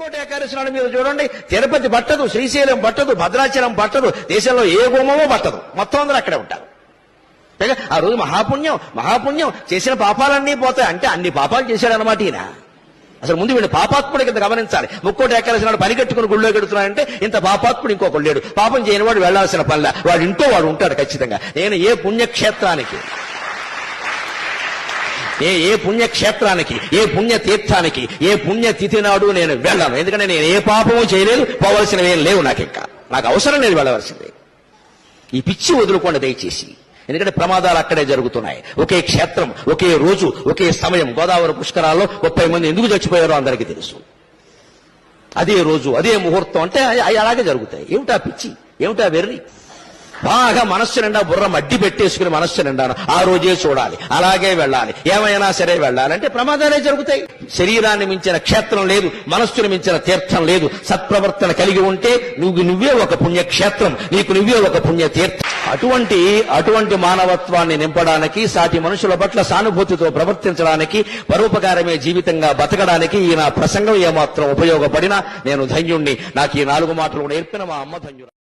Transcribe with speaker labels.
Speaker 1: ముక్కోటి ఏకాదశి నాడు మీరు చూడండి. తిరుపతి పట్టదు శ్రీశైలం పట్టదు భద్రాచలం పట్టదు దేశంలో ఏ గుమ్మమో పట్టదు. మొత్తం అందరూ అక్కడే ఉంటారు. ఆ రోజు మహాపుణ్యం మహాపుణ్యం చేసిన పాపాలన్నీ పోతాయి. అంటే అన్ని పాపాలు చేశాడు అనమాట ఈయన. అసలు ముందు వీళ్ళు పాపాత్ముడి కింద గమనించాలి. ముక్కోటి ఏకాదశి నాడు పనికట్టుకుని గుళ్ళో కడుతున్నాడంటే ఇంత పాపాత్ముడు ఇంకొకడు లేడు. పాపం చేయని వాడు వెళ్ళాల్సిన పనిలా. వాడు ఇంట్లో వాడు ఉంటాడు ఖచ్చితంగా. నేను ఏ పుణ్యక్షేత్రానికి ఏ ఏ పుణ్యక్షేత్రానికి ఏ పుణ్య తీర్థానికి ఏ పుణ్యతిథి నాడు నేను వెళ్ళను. ఎందుకంటే నేను ఏ పాపము చేయలేదు పోవలసినవి ఏం లేవు నాకు ఇంకా నాకు అవసరం లేదు వెళ్ళవలసింది. ఈ పిచ్చి వదులుకోండి దయచేసి. ఎందుకంటే ప్రమాదాలు అక్కడే జరుగుతున్నాయి. ఒకే క్షేత్రం ఒకే రోజు ఒకే సమయం. గోదావరి పుష్కరాల్లో ముప్పై మంది ఎందుకు చచ్చిపోయారో అందరికీ తెలుసు. అదే రోజు అదే ముహూర్తం అంటే అవి అలాగే జరుగుతాయి. ఏమిటా పిచ్చి? ఏమిటా వెర్రి? బాగా మనస్సు నిండా బుర్ర మడ్డి పెట్టేసుకుని మనస్సు నిండాను. ఆ రోజే చూడాలి. అలాగే వెళ్ళాలి. ఏమైనా సరే వెళ్ళాలంటే ప్రమాదాలే జరుగుతాయి. శరీరాన్ని మించిన క్షేత్రం లేదు. మనస్సును మించిన తీర్థం లేదు. సత్ప్రవర్తన కలిగి ఉంటే నువ్వు నువ్వే ఒక పుణ్యక్షేత్రం. నీకు నువ్వే ఒక పుణ్యతీర్థం. అటువంటి అటువంటి మానవత్వాన్ని నింపడానికి సాటి మనుషుల పట్ల సానుభూతితో ప్రవర్తించడానికి పరోపకారమే జీవితంగా బతకడానికి ఈ నా ప్రసంగం ఏమాత్రం ఉపయోగపడినా నేను ధన్యుణ్ణి. నాకు ఈ నాలుగు మాటలు నేర్పిన మా అమ్మ ధన్యుడు